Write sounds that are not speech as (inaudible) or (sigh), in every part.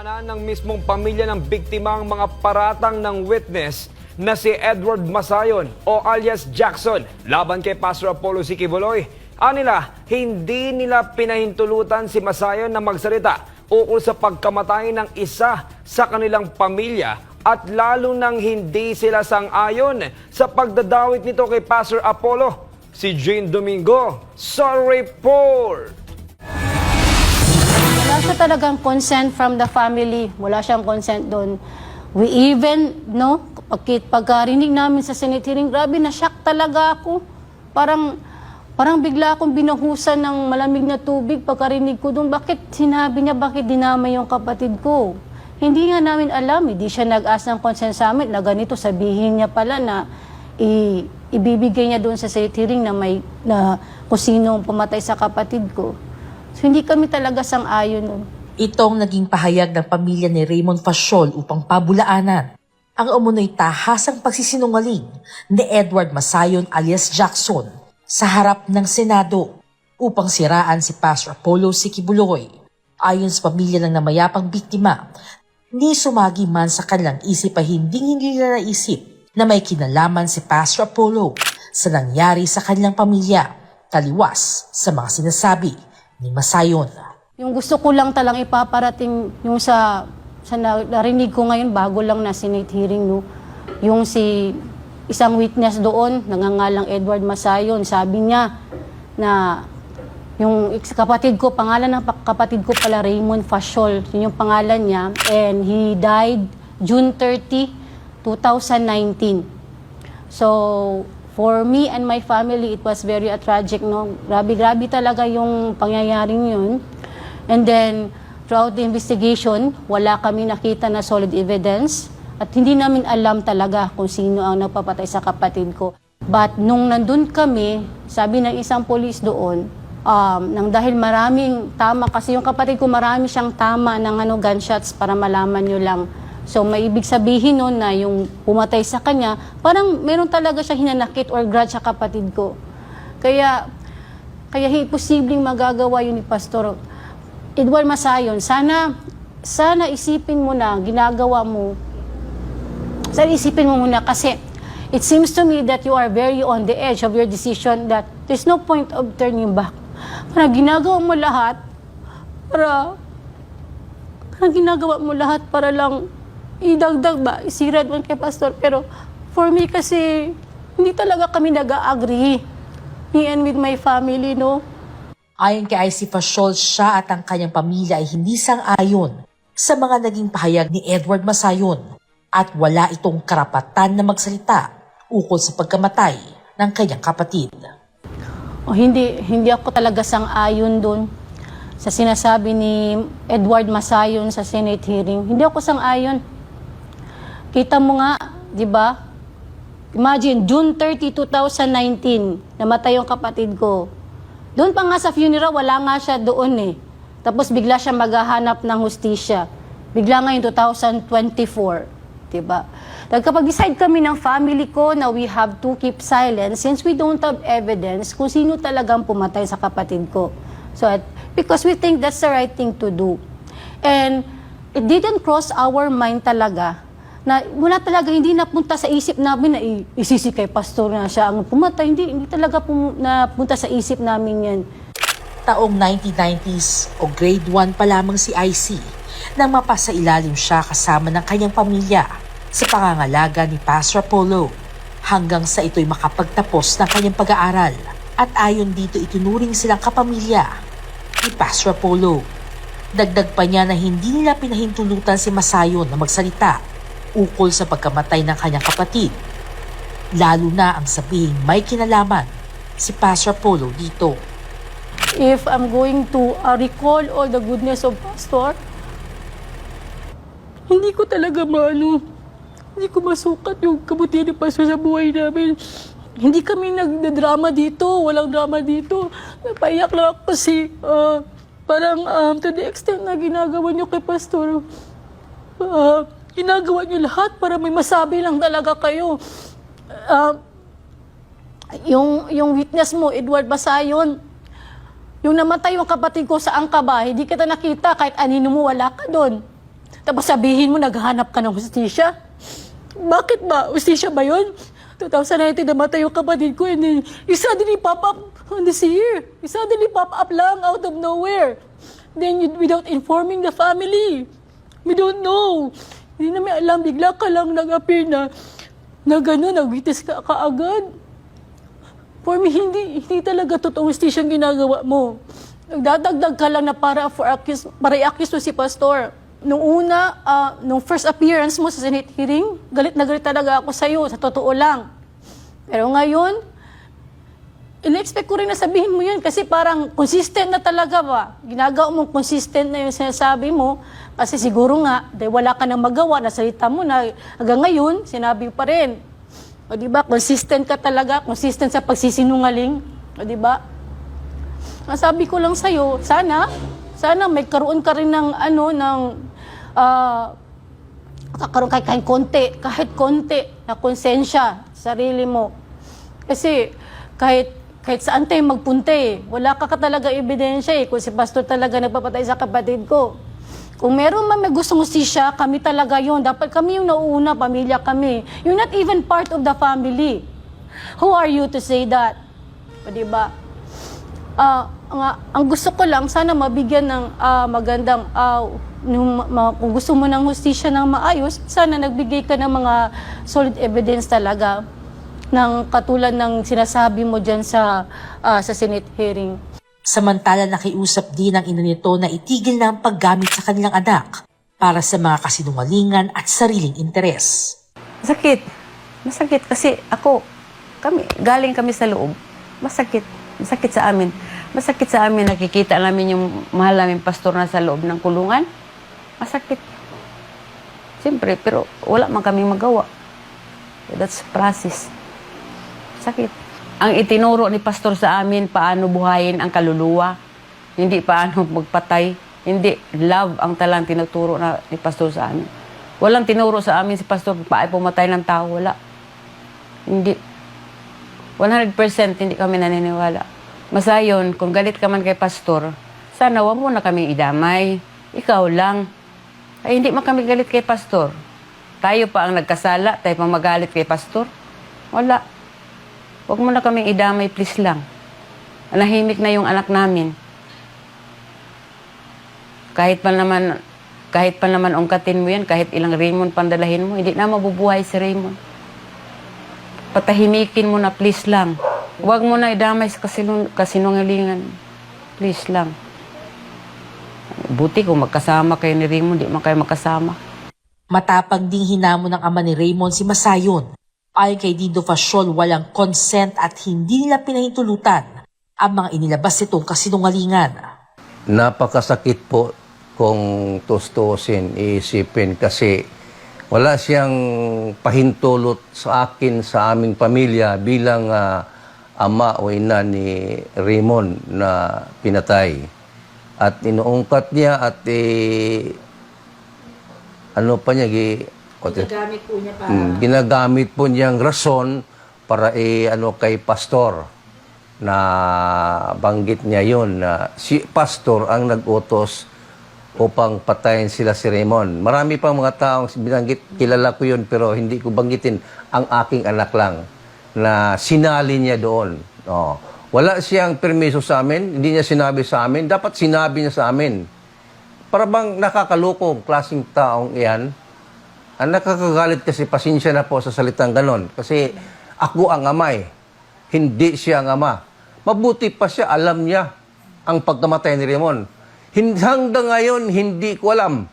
Pinagdaanan ng mismong pamilya ng biktima ang mga paratang ng witness na si Edward Masayon o alias Jackson laban kay Pastor Apollo Sikibuloy. Anila, hindi nila pinahintulutan si Masayon na magsalita ukol sa pagkamatay ng isa sa kanilang pamilya at lalo nang hindi sila sang-ayon sa pagdadawit nito kay Pastor Apollo. Si Jane Domingo sa report. Wala siya talagang consent from the family. Wala siyang consent doon. We even, no, pag, pagkarinig namin sa Senate hearing, grabe, na-shock talaga ako. Parang, parang bigla akong binahusan ng malamig na tubig pagkarinig ko doon. Bakit sinabi niya, bakit dinamay yung kapatid ko? Hindi nga namin alam, hindi siya nag-ask ng consent sa amin na ganito, sabihin niya pala na i- ibibigay niya doon sa Senate hearing na may, na kung pumatay sa kapatid ko. So, hindi kami talaga sang-ayon nun. Ito ang naging pahayag ng pamilya ni Raymond Fasciol upang pabulaanan ang umunoy tahasang pagsisinungaling ni Edward Masayon alias Jackson sa harap ng Senado upang siraan si Pastor Apollo Sikibuloy. Ayon sa pamilya ng namayapang biktima, ni sumagi man sa kanilang isip ay hindi hindi nila naisip na may kinalaman si Pastor Apollo sa nangyari sa kanilang pamilya, taliwas sa mga sinasabi ni Masayon. Yung gusto ko lang talang ipaparating yung sa sa na- narinig ko ngayon bago lang na Senate hearing no. Yung si isang witness doon, nangangalang Edward Masayon, sabi niya na yung kapatid ko, pangalan ng pa- kapatid ko pala Raymond Fasciol, yun yung pangalan niya, and he died June 30, 2019. So, for me and my family, it was very a tragic, no? Grabe, grabe talaga yung pangyayaring yun. And then, throughout the investigation, wala kami nakita na solid evidence at hindi namin alam talaga kung sino ang nagpapatay sa kapatid ko. But nung nandun kami, sabi ng isang polis doon, um, nang dahil maraming tama, kasi yung kapatid ko marami siyang tama ng ano, gunshots para malaman nyo lang. So, may ibig sabihin nun na yung pumatay sa kanya, parang meron talaga siya hinanakit or grudge sa kapatid ko. Kaya, kaya hindi posibleng magagawa yun ni Pastor Edward Masayon. Sana, sana isipin mo na ginagawa mo. Sana isipin mo muna kasi it seems to me that you are very on the edge of your decision that there's no point of turning back. Para ginagawa mo lahat para parang ginagawa mo lahat para lang idagdag ba, isira doon kay pastor. Pero for me kasi, hindi talaga kami nag-agree. Me and with my family, no? Ayon kay IC Fasciol, siya at ang kanyang pamilya ay hindi sang-ayon sa mga naging pahayag ni Edward Masayon at wala itong karapatan na magsalita ukol sa pagkamatay ng kanyang kapatid. O hindi, hindi ako talaga sang-ayon doon sa sinasabi ni Edward Masayon sa Senate hearing. Hindi ako sang-ayon. Kita mo nga, di ba? Imagine, June 30, 2019, namatay yung kapatid ko. Doon pa nga sa funeral, wala nga siya doon eh. Tapos bigla siya maghahanap ng hustisya. Bigla ngayon 2024, di ba? Nagkapag-decide kami ng family ko na we have to keep silent since we don't have evidence kung sino talagang pumatay sa kapatid ko. So, at, because we think that's the right thing to do. And it didn't cross our mind talaga na wala talaga, hindi napunta sa isip namin na isisi kay pastor na siya ang pumatay. Hindi, hindi talaga pum- napunta sa isip namin yan. Taong 1990s o grade 1 pa lamang si IC nang mapasa ilalim siya kasama ng kanyang pamilya sa pangangalaga ni Pastor Apollo hanggang sa ito'y makapagtapos ng kanyang pag-aaral at ayon dito itunuring silang kapamilya ni Pastor Apollo. Dagdag pa niya na hindi nila pinahintulutan si Masayon na magsalita ukol sa pagkamatay ng kanyang kapatid. Lalo na ang sabihing may kinalaman si Pastor Apollo dito. if I'm going to uh, recall all the goodness of Pastor, hindi ko talaga maano, hindi ko masukat yung kabutihan ni Pastor sa buhay namin. Hindi kami nagdrama dito, walang drama dito. Napaiyak lang ako kasi uh, parang um, to the extent na ginagawa niyo kay Pastor, uh, ginagawa niyo lahat para may masabi lang talaga kayo. Uh, yung, yung witness mo, Edward Basayon, yung namatay yung kapatid ko sa ka ba, hindi kita nakita kahit anino mo, wala ka doon. Tapos sabihin mo, naghahanap ka ng hustisya. Bakit ba? Hustisya ba yun? 2019, namatay yung kapatid ko and then you suddenly pop up on this year. You suddenly pop up lang out of nowhere. Then you, without informing the family. We don't know. Hindi namin alam, bigla ka lang nag-appear na na gano'n, nag-witness ka kaagad. For me, hindi, hindi talaga totoong ang ginagawa mo. Nagdadagdag ka lang na para for accuse, para i-accuse mo si pastor. Nung una, ah, nung first appearance mo sa Senate hearing, galit na galit talaga ako sa'yo, sa totoo lang. Pero ngayon, in-expect ko rin na sabihin mo yun kasi parang consistent na talaga ba? Ginagawa mong consistent na yung sinasabi mo kasi siguro nga, dahil wala ka nang magawa, nasalita mo na hanggang ngayon, sinabi pa rin. O di ba? Consistent ka talaga, consistent sa pagsisinungaling. O di ba? Ang sabi ko lang sa'yo, sana, sana may karoon ka rin ng ano, ng, ah, kakaroon kahit, kahit konti, kahit konti na konsensya sa sarili mo. Kasi kahit kahit saan tayo magpunta eh, wala ka, ka talaga ebidensya eh, kung si pastor talaga nagpapatay sa kapatid ko. Kung meron man may gustong hustisya, kami talaga yon. Dapat kami yung nauuna, pamilya kami. You're not even part of the family. Who are you to say that? O, di ba? Ah, nga, ang gusto ko lang, sana mabigyan ng ah, magandang, ah, nung, ma- kung gusto mo ng hustisya ng maayos, sana nagbigay ka ng mga solid evidence talaga ng katulad ng sinasabi mo dyan sa, ah, sa Senate hearing. Samantala nakiusap din ang ina nito na itigil na ang paggamit sa kanilang anak para sa mga kasinungalingan at sariling interes. Masakit. Masakit kasi ako, kami, galing kami sa loob. Masakit. Masakit sa amin. Masakit sa amin nakikita namin yung mahal namin pastor na sa loob ng kulungan. Masakit. Siyempre, pero wala man kaming magawa. That's process. Sakit. Ang itinuro ni pastor sa amin paano buhayin ang kaluluwa. Hindi paano (laughs) magpatay. Hindi love ang talang tinuturo na ni pastor sa amin. Walang tinuro sa amin si pastor paano pumatay ng tao. Wala. Hindi. 100% hindi kami naniniwala. Masayon, kung galit ka man kay pastor, sana wag mo na kami idamay. Ikaw lang. Ay, hindi man kami galit kay pastor. Tayo pa ang nagkasala, tayo pa magalit kay pastor. Wala. Huwag mo na kaming idamay, please lang. Nahimik na yung anak namin. Kahit pa naman, kahit pa naman ungkatin mo yan, kahit ilang Raymond pandalahin mo, hindi na mabubuhay si Raymond. Patahimikin mo na, please lang. Huwag mo na idamay sa kasinung- kasinungalingan. Please lang. Buti kung magkasama kayo ni Raymond, di man kayo magkasama. Matapang ding hinamon ng ama ni Raymond si Masayon. Ayon kay Dido Fasciol, walang consent at hindi nila pinahintulutan ang mga inilabas nitong kasinungalingan. napakasakit po kung tustusin, iisipin kasi wala siyang pahintulot sa akin, sa aming pamilya bilang ah, ama o ina ni Raymond na pinatay. At inuungkat niya at eh, ano pa niya, gi, Gamit po niya Mm, ginagamit po niyang rason para eh, ano kay pastor na banggit niya yon na si pastor ang nag-utos upang patayin sila si Raymond. Marami pang mga taong binanggit, kilala ko yun pero hindi ko banggitin ang aking anak lang na sinali niya doon. Oh. Wala siyang permiso sa amin, hindi niya sinabi sa amin, dapat sinabi niya sa amin. Para bang nakakalukong klaseng taong iyan, ang nakakagalit kasi, pasensya na po sa salitang ganon. Kasi ako ang amay, hindi siya ang ama. Mabuti pa siya, alam niya ang pagkamatay ni Raymond. Hanggang ngayon, hindi ko alam.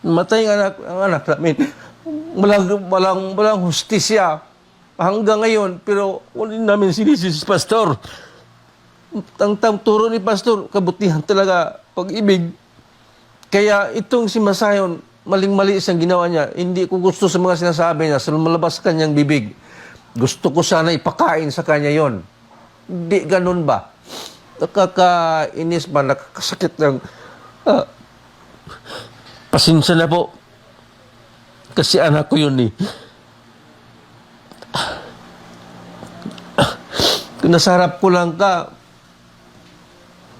Matay ang anak, ang anak namin. Walang, walang, walang hustisya hanggang ngayon, pero wala namin sinisi si Pastor. Ang turo ni Pastor, kabutihan talaga, pag-ibig. Kaya itong si Masayon, maling-mali siyang ginawa niya. Hindi ko gusto sa mga sinasabi niya, sa lumalabas kanyang bibig. Gusto ko sana ipakain sa kanya yon. Hindi ganun ba? Nakakainis ba? Nakakasakit ng... Ah, pasensya na po. Kasi anak ko yun eh. Kung nasa harap ko lang ka,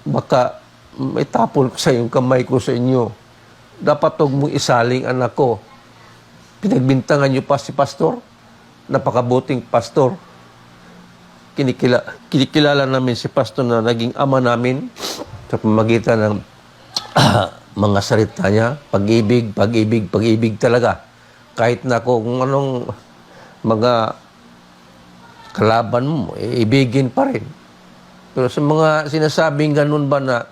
baka may tapon ko sa yung kamay ko sa inyo. Dapat huwag mong isaling anak ko. Pinagbintangan niyo pa si pastor. Napakabuting pastor. Kinikila, kinikilala namin si pastor na naging ama namin sa pamagitan ng (clears throat) mga salita niya. Pag-ibig, pag-ibig, pag-ibig talaga. Kahit na kung anong mga kalaban mo, eh, ibigin pa rin. Pero sa mga sinasabing ganun ba na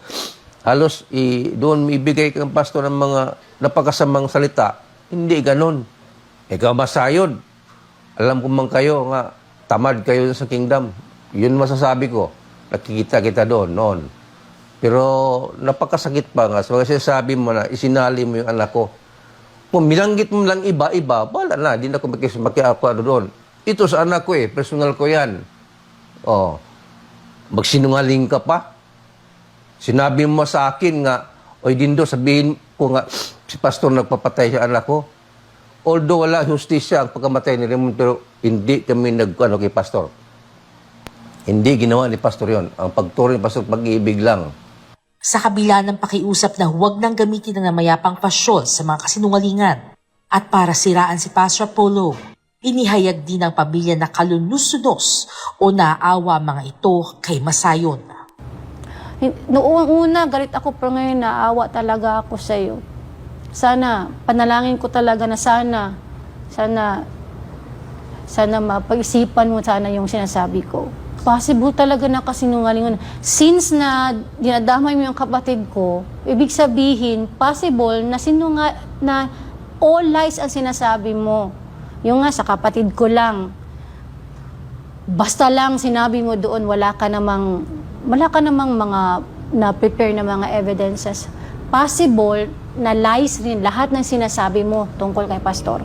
halos i, doon ibigay kang pastor ng mga napakasamang salita, hindi ganun. Ikaw masayon. Alam ko man kayo nga, tamad kayo sa kingdom. Yun masasabi ko. Nakikita kita doon, noon. Pero napakasakit pa nga. So, kasi sabi mo na, isinali mo yung anak ko. Kung minanggit mo lang iba-iba, wala na. Di na ako makiapo ano doon. Ito sa anak ko eh. Personal ko yan. Oh. Magsinungaling ka pa. Sinabi mo sa akin nga, Oy Dindo, sabihin ko nga, si pastor nagpapatay sa anak ko. Although wala justisya ang pagkamatay ni Raymond, pero hindi kami nag, ano, kay pastor. Hindi ginawa ni pastor yon. Ang pagturo ni pastor, pag-ibig lang. Sa kabila ng pakiusap na huwag nang gamitin ang namayapang pasyon sa mga kasinungalingan at para siraan si Pastor Polo, inihayag din ng pamilya na kalunusudos o naawa mga ito kay Masayon. Noong una, galit ako, pero ngayon naawa talaga ako sa iyo. Sana, panalangin ko talaga na sana, sana, sana mapag-isipan mo sana yung sinasabi ko. Possible talaga na kasinungalingan. Since na dinadamay mo yung kapatid ko, ibig sabihin, possible na sinunga, na all lies ang sinasabi mo. Yung nga sa kapatid ko lang, basta lang sinabi mo doon wala ka namang wala ka namang mga na prepare na mga evidences. Possible na lies rin lahat ng sinasabi mo tungkol kay pastor.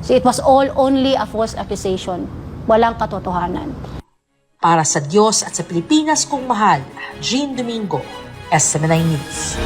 So it was all only a false accusation. Walang katotohanan. Para sa Diyos at sa Pilipinas kong mahal, Jean Domingo, SMNI News.